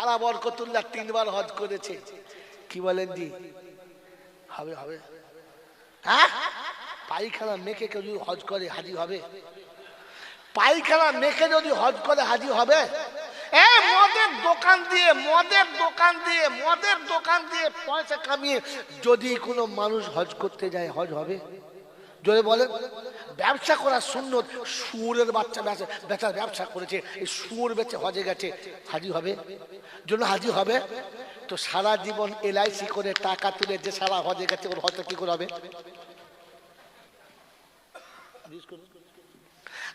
সারা বরকতুল্লাহ তিনবার হজ করেছে। কি বলেন জি হবে হবে। হ্যাঁ? পায়খানা মেখে কেউ যদি হজ করে হাজি হবে। পায়খানা মেখে যদি হজ করে হাজি হবে? মদের দোকান দিয়ে, মদের দোকান দিয়ে, মদের দোকান দিয়ে পয়সা কামিয়ে যদি কোনো মানুষ হজ করতে যায়, হজ হবে? যদি বলেন। ব্যবসা করার শূন্য সুরের বাচ্চা বেচা বেচার ব্যবসা করেছে, এই সুর বেচে হজে গেছে। হাজি হবে? জন্য হাজি হবে? তো সারা জীবন এলআইসি করে টাকা তুলে যে সারা হজে গেছে, ওর হজটা কি করে হবে?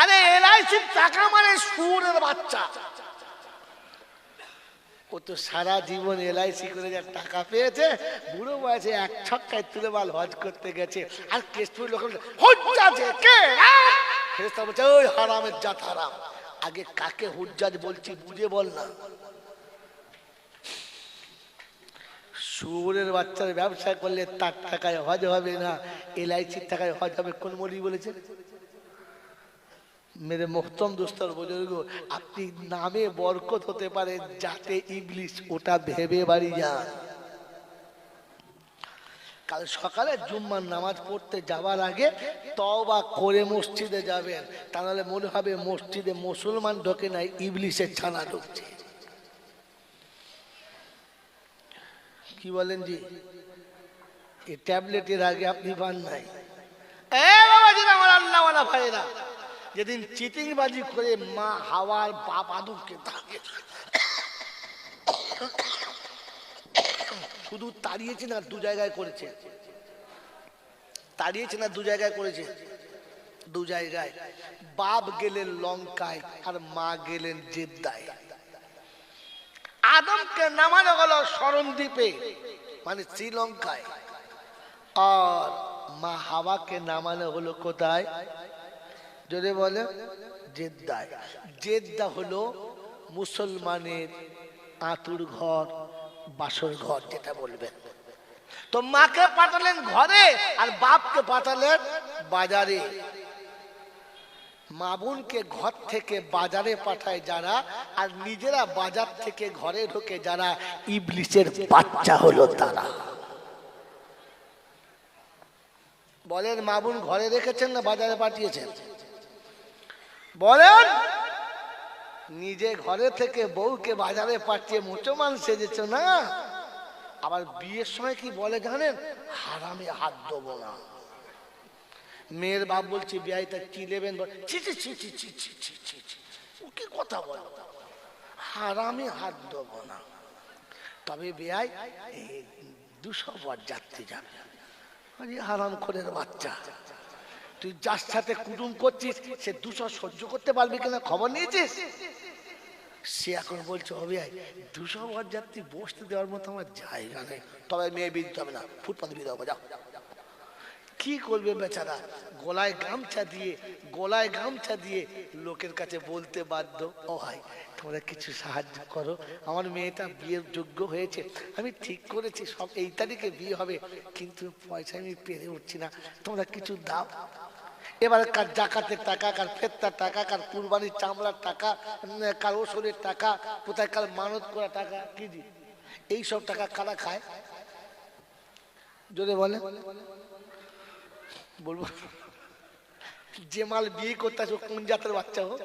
আরে, এলআইসির টাকা মানে সুরের বাচ্চা। ও তো সারা জীবন এলআইসি করে যা টাকা পেয়েছে, বুড়ো বয়সে এক ছক্কায় তুলে মাল হজ করতে গেছে। আর কেষ্টপুর লোক হ্যাঁ? ওই হারামের জাত হারাম। আগে কাকে হুজ্জাজ বলছি বুঝে বল না। সুরের বাচ্চার ব্যবসা করলে তার টাকায় হজ হবে না, এলআইসির টাকায় হজ হবে, কোন মলি বলেছে? মেরে মোহতম দোস্তর বুজুর্গ আপনি নামে বরকত হতে পারে যাতে ইংলিশ ওটা ভেবে বাড়ি যান কাল সকালে জুম্মার নামাজ পড়তে যাওয়ার আগে তওবা করে মসজিদে যাবেন তাহলে মনে হবে মসজিদে মুসলমান ঢোকে নাই ইবলিশের ছানা ঢুকছে কি বলেন জি? এই ট্যাবলেটের আগে আপনি পান নাই। এ ভাইরা যেদিন চিটিংবাজি করে মা হাওয়ার বাপ আদুকে থাকে শুধু তাড়িয়েছে না দু জায়গায় করেছে। তাড়িয়েছে না দু জায়গায় করেছে। দু জায়গায়। বাপ গেলেন লঙ্কায় আর মা গেলেন জেদ্দায়। আদমকে নামানো হলো স্মরণদ্বীপে মানে শ্রীলঙ্কায়। আর মা হাওয়াকে নামানো হলো কোথায়? যদি বলে, জেদ্দায়। জেদ্দা হলো মুসলমানের আতুর ঘর, বাসর ঘর যেটা বলবেন। তো মাকে পাঠালেন ঘরে আর বাপকে পাঠালেন বাজারে। মা বোনকে ঘর থেকে বাজারে পাঠায় যারা আর নিজেরা বাজার থেকে ঘরে ঢোকে যারা ইবলিসের বাচ্চা হলো তারা। বলেন মা বোন ঘরে রেখেছেন না বাজারে পাঠিয়েছেন? বলেন, নিজে ঘরে থেকে বউকে বাজারে পাঠিয়ে মুসলমান সেজেছ না? আবার বিয়ের সময় কি বলে জানেন? হারামে হাত দেবো না। মেয়ের বাপ বলছে, বিয়াইটা কি নেবেন? ছি ছি ছি ছি ছি ছি ছি কথা বল। হারামে হাত দেবো না। তবে বিয়াই দুশো বর যাত্রী যাবে। হারাম খোরের বাচ্চা। তুই যার সাথে কুটুম করছিস, সে দুশো সহ্য করতে পারবি কিনা খবর নিয়েছিস? সে এখন বলছে হবে দুশো বরযাত্রী বসতে দেওয়ার মতো আমার জায়গা নেই। তবে মেয়ে বিয়ে হবে না, ফুটপাতে বিয়ে দেবো যাও। কি করবে বেচারা? গলায় গামছা দিয়ে, গলায় গামছা দিয়ে লোকের কাছে বলতে বাধ্য। ও ভাই, তোমরা কিছু সাহায্য করো। আমার মেয়েটা বিয়ের যোগ্য হয়েছে। আমি ঠিক করেছি, সব এই তারিখে বিয়ে হবে। কিন্তু পয়সা আমি পেরে উঠছি না। তোমরা কিছু দাও। এবার কার জাকাতের টাকা, কার ফেত্তার টাকা, কার কুরবানির চামড়ার টাকা কার ওষুধের টাকা কোথায় কার মানত করা টাকা, কি দি এইসব টাকা কারা খায়? যদি বলে বলব। যে মাল বিয়ে করতে আসবে কোন জাতের বাচ্চা হোক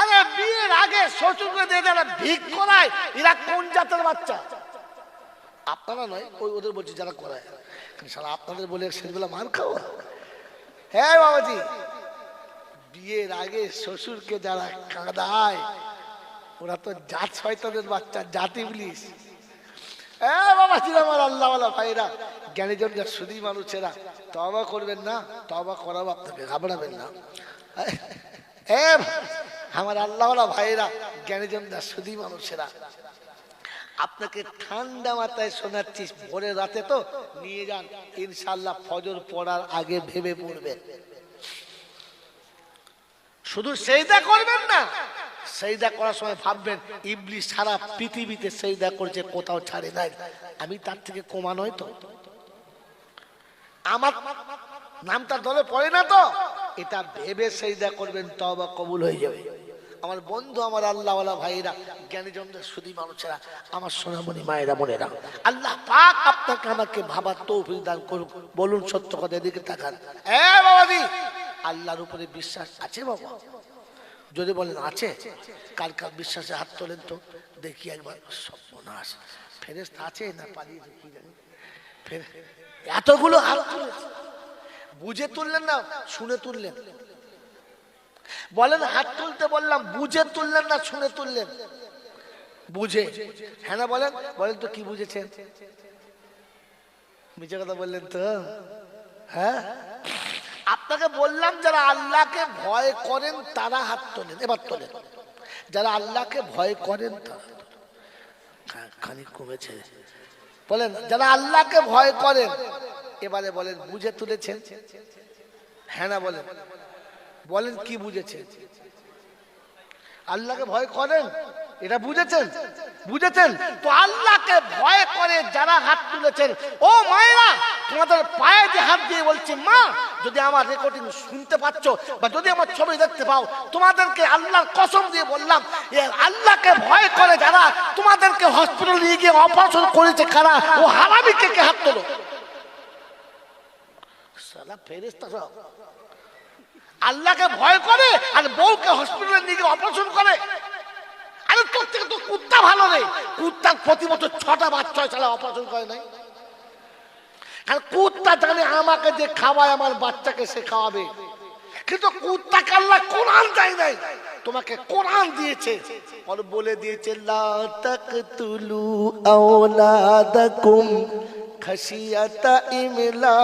আরে বিয়ের আগে শ্বশুরকে দিয়ে যারা ভিক করায় এরা কোন জাতের বাচ্চা? আপনারা নয়, ওই ওদের বলছি যারা করায়। সারা আপনাদের বলে সেগুলো মার খাও হ্যাঁ বাবাজি। বিয়ের আগে শ্বশুরকে যারা কাঁদায়, ওরা তো জাত শয়তানের বাচ্চা, জাতি ইবলিশ হ্যাঁ বাবাজি আমার আল্লাহওয়ালা ভাইরা, জ্ঞানীজন যা শুধু মানুষেরা করবেন না হ্যাঁ আমার জ্ঞানীজন যা মানুষেরা আপনাকে ঠান্ডা মাথায় শোনাচ্ছি, ভোরের রাতে তো নিয়ে যান ইনশাল্লাহ ফজর পড়ার আগে ভেবে পড়বেন শুধু সেইদা করবেন না, সেইদা করার সময় ভাববেন ইবলি সারা পৃথিবীতে সেইদা করছে, কোথাও ছাড়ে নাই। আমি তার থেকে কমা নয় তো। আমার নামটা দলে পড়ে না তো, এটা ভেবে সেইদা করবেন তবা কবুল হয়ে যাবে। আমার বন্ধু, আমার আল্লাহওয়ালা ভাইরা, জ্ঞানীজনদের, সুদী মানুষেরা, আমার সোনামণি মায়েরা, বোনেরা, আল্লাহ পাক আপনাকে আমাকে ভাবার তৌফিক দান করুক। বলুন, সত্য কথা, এদিকে তাকান। আল্লাহর উপরে বিশ্বাস আছে বাবা? যদি বলেন আছে, কার কার বিশ্বাসে হাত তোলেন তো? দেখি একবার, সর্বনাশ। ফেরেস্তা আছে না পালিয়ে ফের এতগুলো হাত বুঝে তুললেন না, শুনে তুললেন। বলেন হাত তুলতে বললাম বুঝে তুললেন না শুনে তুললেন? বুঝে। হ্যাঁ না বলেন? বলেন তো কি বুঝেছেন? মিছে কথা বললেন তো। হ্যাঁ? আপনাকে বললাম যারা আল্লাহকে ভয় করেন তারা হাত তোলেন এবার তোলেন। যারা আল্লাহকে ভয় করেন তারা। হ্যাঁ, খানিক কমেছে। বলেন যারা আল্লাহকে ভয় করেন এবারে বলেন বুঝে তুলেছেন? হ্যাঁ না বলেন? বলেন কি বুঝেছেন? আল্লাহকে ভয় করেন? এটা বুঝেছেন? বুঝেছেন? তো আল্লাহকে ভয় করে যারা হাত তুলেছেন, ও মায়েরা, তোমাদের পায়ে যে হাত দিয়ে বলছি, মা, যদি আমার রেকর্ডিং শুনতে পাচ্ছ বা যদি আমার ছবি দেখতে পাও, তোমাদেরকে আল্লাহর কসম দিয়ে বললাম আল্লাহকে ভয় করে যারা তোমাদেরকে হসপিটাল নিয়ে গিয়ে অপারেশন করেছে কারা? ও হারামিকে কে হাত তোলো? সালা ফেরেস্তা আল্লাহকে ভয় করে আর বউকে হসপিটালে নিয়ে অপারেশন করে। আরে তোর থেকে তো কুত্তা ভালো নেই কুত্তার প্রতি বছর ছটা বাচ্চা সালা অপারেশন করে নাই। আর কুত্তা জানে আমাকে যে খাওয়ায় আমার বাচ্চাকে সে খাওয়াবে। কিন্তু কুত্তা কাল্লা কোরআন দেয় নাই। তোমাকে কোরআন দিয়েছে। বলে দিয়েছে লা তাকতুলু আওলাদাকুম ইমলাক,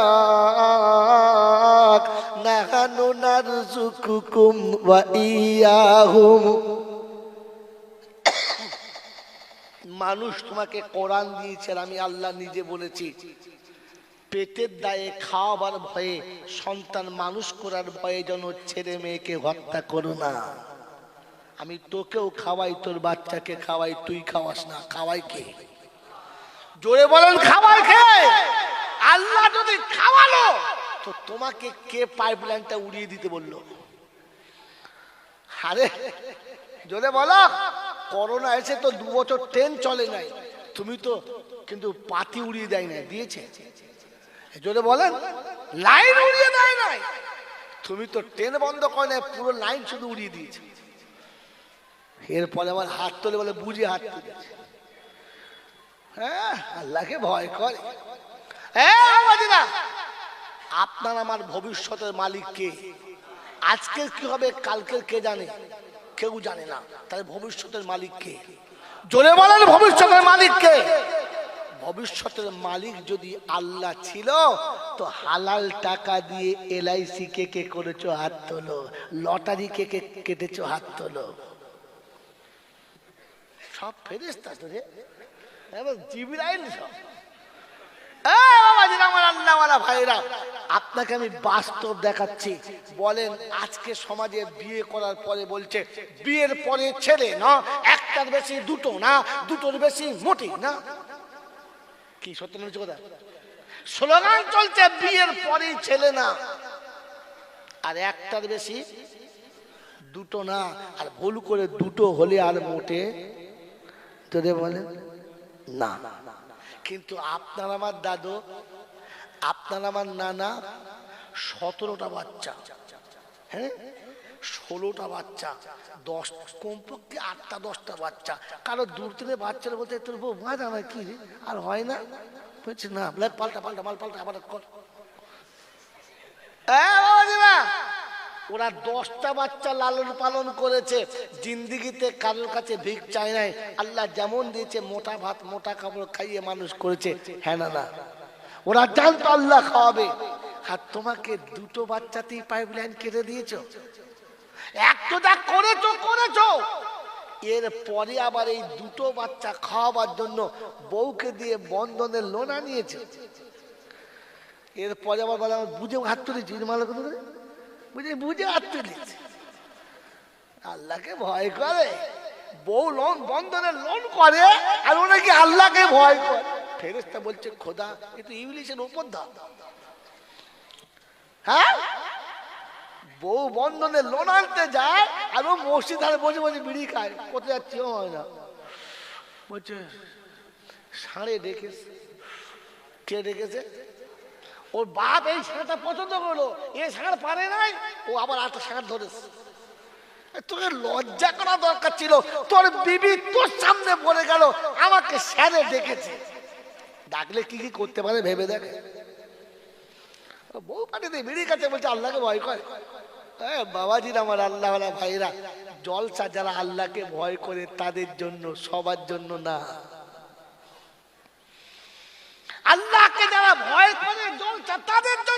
নাহানু নারযুকুকুম ওয়া ইয়াহুম। মানুষ তোমাকে কোরআন দিয়েছে আমি আল্লাহ নিজে বলেছি। পেটের দায়ে খাওয়াবার ভয়ে, সন্তান মানুষ করার ভয়ে যেন ছেলে মেয়েকে হত্যা করো না। আমি তোকেও খাওয়াই, তোর বাচ্চাকে খাওয়াই, তুই খাওয়াস না, খাওয়াই কে? জোরে বলেন খাবার খেয়ে। আল্লাহ যদি খাওয়ালো, তো তোমাকে কে পাইপ লাইনটা উড়িয়ে দিতে বলল? আরে, জোরে বলো, করোনা এসে তো দু বছর ট্রেন চলে নাই। তুমি তো কিন্তু পাতি উড়িয়ে দেয় না দিয়েছে। জোরে বলেন, লাইন উড়িয়ে দেয় নাই। তুমি তো ট্রেন বন্ধ করে নাই, পুরো লাইন শুধু উড়িয়ে দিয়েছে। এরপরে আমার হাত তোলে বলে, বুঝে হাত তুলেছে। হ্যাঁ আল্লাহকে ভয় করে। হ্যাঁ আপনার আমার ভবিষ্যতের মালিক কে? আজকের কি হবে, কালকের কে জানে? কেউ জানে না। তাই ভবিষ্যতের মালিক কে? জোরে বলেন, ভবিষ্যতের মালিক কে? ভবিষ্যতের মালিক যদি আল্লাহ ছিল, তো হালাল টাকা দিয়ে এলআইসি কে কে করেছ, হাত তোলো। লটারি কে কে কেটেছো, হাত তোলো। সব এবার ভাইরা, আপনাকে আমি বাস্তব দেখাচ্ছি। বলেন, আজকে সমাজে বিয়ে করার পরে বলছে, বিয়ের পরে ছেলে না, একটার বেশি দুটো না, দুটোর বেশি মোটি না। কি সত্য না মিথ্যে কথা? স্লোগান চলছে, বিয়ের পরেই ছেলে না, আর একটার বেশি দুটো না, আর ভুল করে দুটো হলে আর মোটে। তোদের বলে না। কিন্তু আপনার আমার দাদু আপনার আমার নানা সতেরোটা বাচ্চা। হ্যাঁ? ষোলোটা বাচ্চা দশ কমপক্ষে আটটা দশটা বাচ্চা। কারও দূর থেকে বাচ্চারা বলতে তোর বউ মা জানা কি আর হয় না? বলছে না পাল্টা পাল্টা মাল পাল্টা আবার কর। বাবাজিরা, ওরা দশটা বাচ্চা লালন পালন করেছে। জিন্দিগিতে কারোর কাছে ভিক চায় নাই। আল্লাহ যেমন দিয়েছে মোটা ভাত মোটা কাপড় খাইয়ে মানুষ করেছে। হ্যাঁ না না। ওরা জানতো আল্লাহ খাওয়াবে। আর তোমাকে দুটো বাচ্চাতেই পাইপ লাইন কেটে দিয়েছ? একটা যা করেছ করেছ। এর পরে আবার এই দুটো বাচ্চা খাওয়াবার জন্য বউকে দিয়ে বন্ধনের লোন আনিয়েছে এরপরে আবার বলে আমার বুঝে হাত তুলেছি মালা কথা বলে, বুঝে বুঝে হাত তুলেছি। আল্লাহকে ভয় করে। বউ লোন বন্ধনের লোন করে, আর ও নাকি আল্লাহকে ভয় করে। ফেরেস্তা বলছে, খোদা, এ তো ইংলিশের ওপর দাও হ্যাঁ? বউ বন্ধনে লোন আনতে যায়, আর ও মসজিদ ধারে বসে বসে বিড়ি খায়। কোথায় যাচ্ছি হয় না। বলছে ষাঁড়ে ডেকেছে। কে ডেকেছে? ওর বাপ এই ষাঁড়টা পছন্দ করল। এ ষাঁড় পারে নাই, ও আবার আটটা ষাঁড় ধরেছে। তোকে লজ্জা করা দরকার ছিল। তোর বিবি তোর সামনে পড়ে গেল, আমাকে স্যারে ডেকেছে। ডাকলে কি কি করতে পারে ভেবে দেখ। বউ পাঠিয়ে বিড়ি কাছে বলছে, আল্লাহকে ভয় করে। বাবাজির আমার আল্লাহ ভাইরা, জলসা যারা আল্লাহকে ভয় করে, তাদের জন্য, সবার জন্য না। আল্লাহকে যারা ভয় করে তাদের জন্য